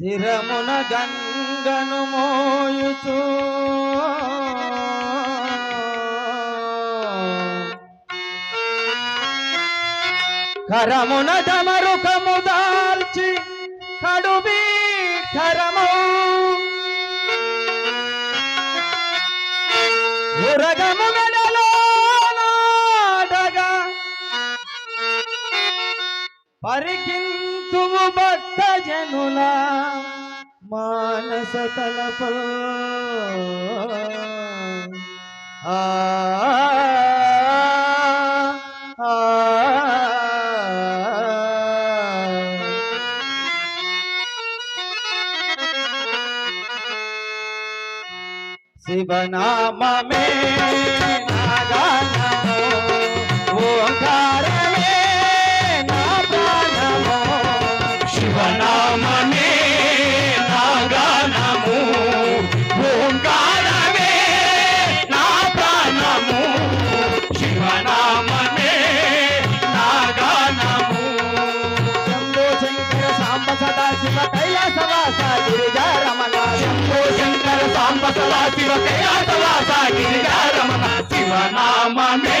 శిరమున గంగను మోయుచు. కరమున డమరుకము దాల్చి కడుబీ కరము. ఉరగము మెడలో పరికింతువు భక్త జనులా మానస తలప ఆ ఆ, శివనామమే నాగానమో శివనామమే నాగానము. శంభో శంకర సాంబ సదా శివ కైలాసవాస గిరిజారమణ. శంభో శంకర సాంబ సదా శివ కైలాసవాస గిరిజారమణ. శివనామమే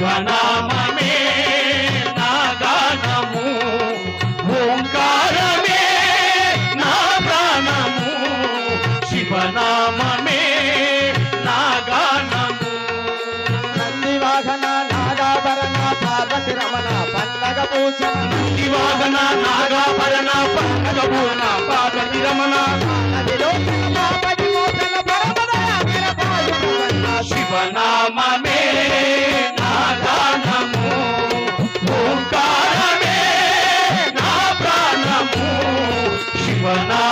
శివనామమే నాగానము ఓంకారమే నా ప్రాణము శివనామమే నాగానము. నందివాహన నాగాభరణ పార్వతి రమణ పండగ పూషణ శివాగన నాగాభరణ పండగపూర్ణ పార్వతి రమణ. ಶಿವನಾ